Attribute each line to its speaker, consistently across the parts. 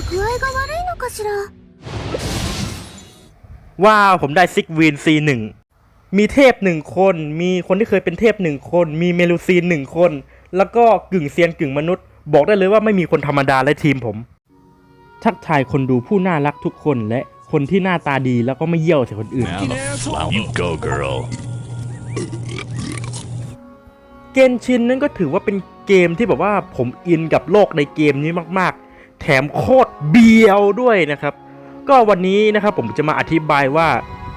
Speaker 1: 具合が悪いのかしら
Speaker 2: ว้าวผมได้ซิกวีนซีหนึ่งมีเทพหนึ่งคน มีคนที่เคยเป็นเทพหนึ่งคน มีเมลูซีนหนึ่งคน แล้วก็กึ่งเซียนกึ่งมนุษย์ บอกได้เลยว่าไม่มีคนธรรมดาและทีมผม ทักทายคนดูผู้น่ารักทุกคนและคนที่หน้าตาดีแล้วก็ไม่เยี่ยวใส่คนอื่น
Speaker 3: Now the flower. You go, girl.
Speaker 2: เกนชินนั่นก็ถือว่าเป็นเกมที่แบบว่าผมอินกับโลกในเกมนี้มากๆ แถมโคตรเบียวด้วยนะครับ ก็วันนี้นะครับผมจะมาอธิบายว่า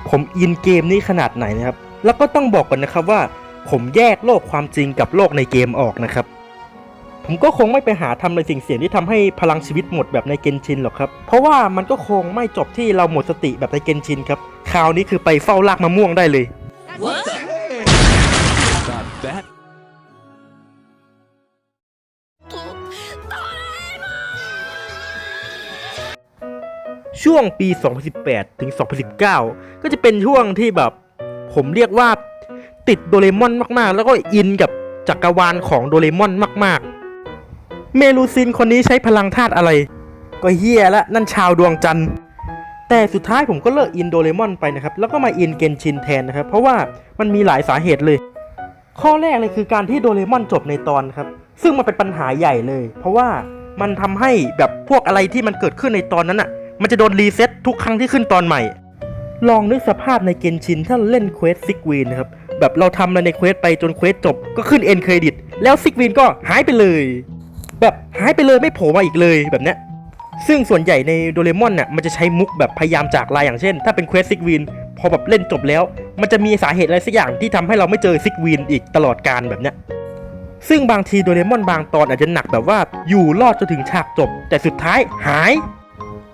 Speaker 2: ผมอินเกมนี้ขนาดไหนนะครับ แล้วก็ต้องบอกก่อนนะครับว่า ผมแยกโลกความจริงกับโลกในเกมออกนะครับ ผมก็คงไม่ไปหาทำในสิ่งเสี่ยงที่ทำให้พลังชีวิตหมดแบบในเกนชินหรอกครับ เพราะว่ามันก็คงไม่จบที่เราหมดสติแบบในเกนชินครับ คราวนี้คือไปเฝ้าลากมะม่วงได้เลย
Speaker 3: About
Speaker 2: ช่วงปี 2018 ถึง 2019 ก็จะเป็นช่วงที่แบบผมเรียกว่าติดโดเรมอนมากๆ แล้วก็อินกับจักรวาลของโดเรมอนมาก ๆ เมลูซินคนนี้ใช้พลังธาตุอะไร ก็เฮียละนั่นชาวดวงจันทร์ แต่สุดท้ายผมก็เลิกอินโดเรมอนไปนะครับ แล้วก็มาอินเกนชินแทนนะครับ เพราะว่ามันมีหลายสาเหตุเลย ข้อแรกเลยคือการที่โดเรมอนจบในตอนครับ ซึ่งมันเป็นปัญหาใหญ่เลย เพราะว่ามันทำให้แบบพวกอะไรที่มันเกิดขึ้นในตอนนั้นอะ มันจะโดนรีเซ็ตทุกครั้งที่ขึ้นตอนใหม่ ลองนึกสภาพในเกนชินถ้าเล่นเควสซิกวีนนะครับ แบบเราทำอะไรในเควสไปจนเควสจบก็ขึ้นเอ็นเครดิตแล้วซิกวีนก็หายไปเลย แบบหายไปเลยไม่โผล่มาอีกเลยแบบเนี้ยซึ่งส่วนใหญ่ในโดเรมอนน่ะมันจะใช้มุกแบบพยายามจากลายอย่างเช่น ถ้าเป็นเควสซิกวีนพอแบบเล่นจบแล้ว มันจะมีสาเหตุอะไรสักอย่างที่ทำให้เราไม่เจอซิกวีนอีกตลอดการแบบเนี้ยซึ่งบางทีโดเรมอนบางตอนอาจจะหนักแบบว่าอยู่รอดจนถึงฉากจบ แต่สุดท้ายหาย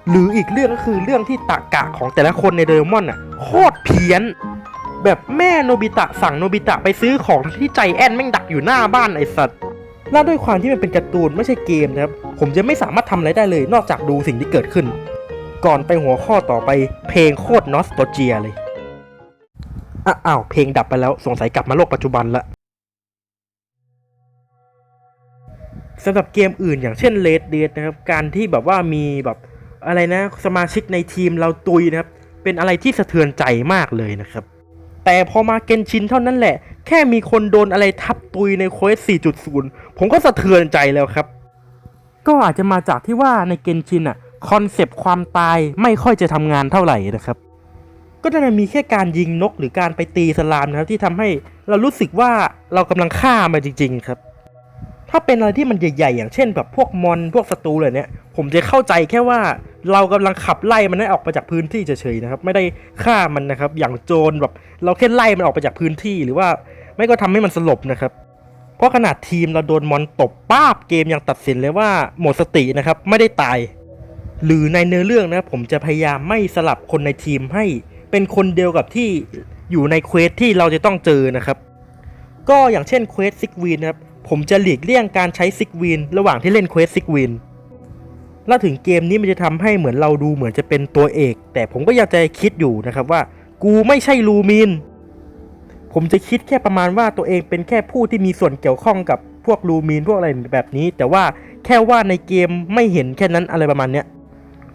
Speaker 2: หรืออีกเรื่องก็คือเรื่องที่ตะกะของแต่ละคนในโดเรมอนอะโคตรเพี้ยน แบบแม่โนบิตะสั่งโนบิตะไปซื้อของที่ใจแอนแม่งดักอยู่หน้าบ้านไอ้สัตว์และด้วยความที่มันเป็นการ์ตูนไม่ใช่เกมนะครับ ผมจะไม่สามารถทำอะไรได้เลย นอกจากดูสิ่งที่เกิดขึ้น ก่อนไปหัวข้อต่อไป เพลงโคตรนอสโตเจียเลยอะอ้าวเพลงดับไปแล้วสงสัยกลับมาโลกปัจจุบันละสำหรับเกมอื่นอย่างเช่น Red Dead นะครับ การที่แบบว่ามีแบบ อะไรนะ สมาชิกในทีมเราตุยนะครับ เป็นอะไรที่สะเทือนใจมากเลยนะครับ แต่พอมาเกนชินเท่านั้นแหละ แค่มีคนโดนอะไรทับตุยในเควส4.0 ผมก็สะเทือนใจแล้วครับ ก็อาจจะมาจากที่ว่าในเกนชินอะคอนเซปต์ความตายไม่ค่อยจะทำงานเท่าไหร่นะครับ ก็จะมีแค่การยิงนกหรือการไปตีสลามนะครับที่ทำให้เรารู้สึกว่าเรากำลังฆ่ามันจริง ๆ ครับ ถ้าเป็นอะไรที่มันใหญ่ๆ อย่างเช่นแบบพวกมอนพวกศัตรูเลยเนี่ย ผมจะเข้าใจแค่ว่าเรากำลังขับไล่มันให้ออกไปจากพื้นที่เฉยๆนะครับ ไม่ได้ฆ่ามันนะครับ อย่างโจรแบบเราแค่ไล่มันออกไปจากพื้นที่หรือว่าไม่ก็ทำให้มันสลบนะครับเพราะขนาดทีมเราโดนมอนตบป้าบเกมยังตัดสินเลยว่าหมดสตินะครับไม่ได้ตาย หรือในเนื้อเรื่องนะผมจะพยายามไม่สลับคนในทีมให้เป็นคนเดียวกับที่อยู่ในเควสที่เราจะต้องเจอนะครับ ก็อย่างเช่นเควสซิกวีนนะครับ ผมจะหลีกเลี่ยงการใช้ซิกวีนระหว่างที่เล่นเควสซิกวีนแล้วถึงเกมนี้มันจะทำให้เหมือนเราดูเหมือนจะเป็นตัวเอก แต่ผมก็ยังจะคิดอยู่นะครับว่า กูไม่ใช่ลูมิน ผมจะคิดแค่ประมาณว่าตัวเองเป็นแค่ผู้ที่มีส่วนเกี่ยวข้องกับพวกลูมินพวกอะไรแบบนี้ แต่ว่าแค่ว่าในเกมไม่เห็นแค่นั้นอะไรประมาณเนี้ย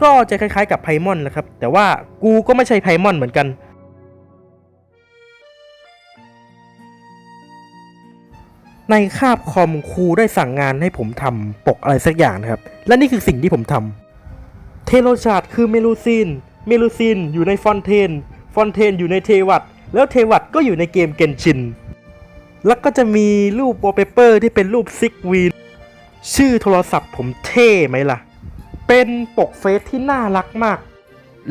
Speaker 2: ก็จะคล้ายๆกับไพมอนนะครับ แต่ว่ากูก็ไม่ใช่ไพมอนเหมือนกัน ในคาบคอมครูได้สั่งงานให้ผมทำปกอะไรสักอย่างนะครับ และนี่คือสิ่งที่ผมทำเทโลชาดคือเมลูซิน เมลูซินอยู่ในฟอนเทน ฟอนเทนอยู่ในเทวัตแล้วเทวัตก็อยู่ในเกมเกนชิน แล้วก็จะมีรูปวอลเปเปอร์ที่เป็นรูปซิกวีนชื่อโทรศัพท์ผมเท่ไหมล่ะ เป็นปกเฟซที่น่ารักมาก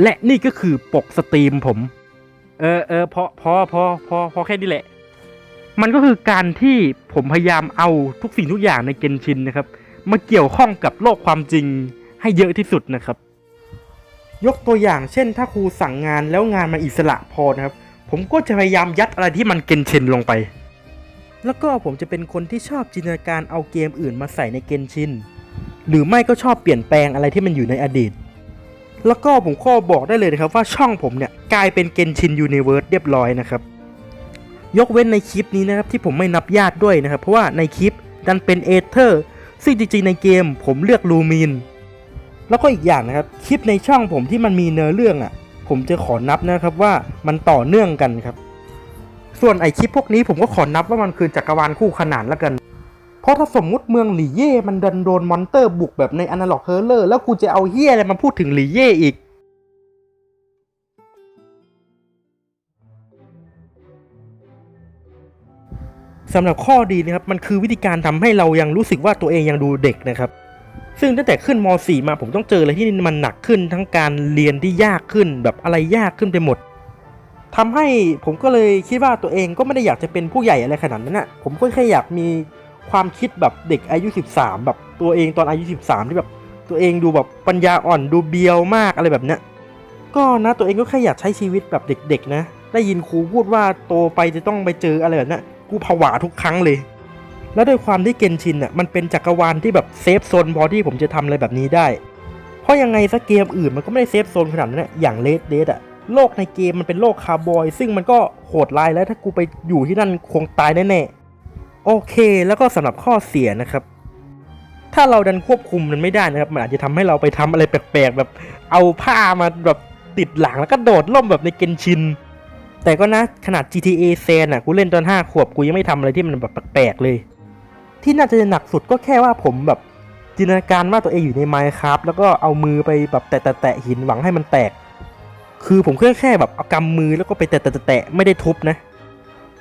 Speaker 2: และนี่ก็คือปกสตรีมผม เออเออพอพอพอพอพอแค่นี้แหละ มันก็คือการที่ผมพยายามเอาทุกสิ่งทุกอย่างในเกนชินนะครับ มาเกี่ยวข้องกับโลกความจริงให้เยอะที่สุดนะครับ ยกตัวอย่างเช่น ถ้าครูสั่งงานแล้วงานมันอิสระพอนะครับ ผมก็จะพยายามยัดอะไรที่มันเกนชินลงไป แล้วก็ผมจะเป็นคนที่ชอบจินตนาการเอาเกมอื่นมาใส่ในเกนชินหรือไม่ก็ชอบเปลี่ยนแปลงอะไรที่มันอยู่ในอดีต แล้วก็ผมก็บอกได้เลยนะครับว่าช่องผมเนี่ยกลายเป็นเกนชินยูนิเวิร์สเรียบร้อยนะครับ ยกเว้นในคลิปนี้นะครับที่ผมไม่นับญาติด้วยนะครับ เพราะว่าในคลิปดันเป็นเอเธอร์ซึ่งจริงๆในเกมผมเลือกลูมินแล้วก็อีกอย่างนะครับคลิปในช่องผมที่มันมีเนื้อเรื่องอะ่ะ ผมจะขอนับนะครับว่ามันต่อเนื่องกันครับ ส่วนไอคลิปพวกนี้ผมก็ขอนับว่ามันคือจักรวาลคู่ขนานแล้วกัน เพราะถ้าสมมุติเมืองหลี่เย่มันดันโดนมอนเตอร์บุกแบบในอนาล็อกเฮอร์เลอร์แล้วกูจะเอาเฮียอะไรมาพูดถึงหลี่เย่อีก สำหรับข้อดีนะครับมันคือวิธีการทำให้เรายังรู้สึกว่าตัวเองยังดูเด็กนะครับ ซึ่งตั้งแต่ขึ้นม .4 มาผมต้องเจออะไรที่มันหนักขึ้นทั้งการเรียนที่ยากขึ้นแบบอะไรยากขึ้นไปหมดทำให้ผมก็เลยคิดว่าตัวเองก็ไม่ได้อยากจะเป็นผู้ใหญ่อะไรขนาดนั้นนะผมก็แค่อยากมีความคิดแบบเด็กอายุ 13 แบบตัวเองตอนอายุ 13 ที่แบบตัวเองดูแบบปัญญาอ่อนดูเบียวมากอะไรแบบเนี้ยก็นะตัวเองก็แค่อยากใช้ชีวิตแบบเด็ก ๆ นะ ได้ยินครูพูดว่าโตไปจะต้องไปเจออะไรแบบเนี้ย กูผวาทุกครั้งเลย แล้วด้วยความที่เกนชินอะมันเป็นจักรวาลที่แบบเซฟโซนพอที่ผมจะทำอะไรแบบนี้ได้ เพราะยังไงสักเกมอื่นมันก็ไม่ได้เซฟโซนขนาดนั้นอย่างเลดเดดอะโลกในเกมมันเป็นโลกคาร์บอย ซึ่งมันก็โหดร้ายแล้วถ้ากูไปอยู่ที่นั่นคงตายแน่ๆโอเคแล้วก็สำหรับข้อเสียนะครับ ถ้าเราดันควบคุมมันไม่ได้นะครับ มันอาจจะทำให้เราไปทำอะไรแปลกๆแบบเอาผ้ามาแบบติดหลังแล้วก็โดดล่มแบบในเกนชิน แต่ก็นะขนาด GTA เซนอะกูเล่นตอน5ขวบกูยังไม่ทำอะไรที่มันแบบแปลกๆเลย ที่น่าจะหนักสุดก็แค่ว่าผมแบบจินตนาการว่าตัวเองอยู่ในไมค์ครับแล้วก็เอามือไปแบบแตะๆหินหวังให้มันแตก คือผมแค่แค่แบบเอากำมือแล้วก็ไปแตะๆๆไม่ได้ทุบนะ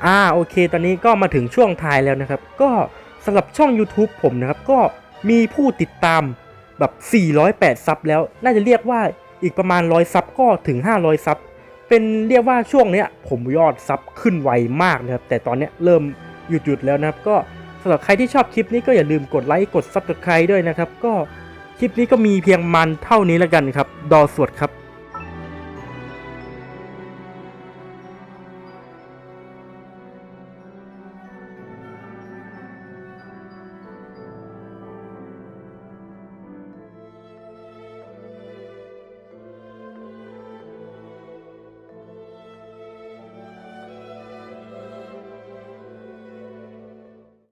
Speaker 2: อ่าโอเค ตอนนี้ก็มาถึงช่วงท้ายแล้วนะครับ ก็สำหรับช่อง YouTube ผมนะครับ ก็มีผู้ติดตามแบบ 408 ซับแล้ว น่าจะเรียกว่าอีกประมาณ 100 ซับก็ถึง 500 ซับ เป็นเรียกว่าช่วงเนี้ยผมยอดซับขึ้นไวมากนะครับ แต่ตอนเนี้ยเริ่มหยุดหยุดแล้วนะครับ ก็สำหรับใครที่ชอบคลิปนี้ก็อย่าลืมกดไลค์กดซับสไคร b e ด้วยนะครับ ก็คลิปนี้ก็มีเพียงมันเท่านี้แล้วกันครับ ดอสวดครับ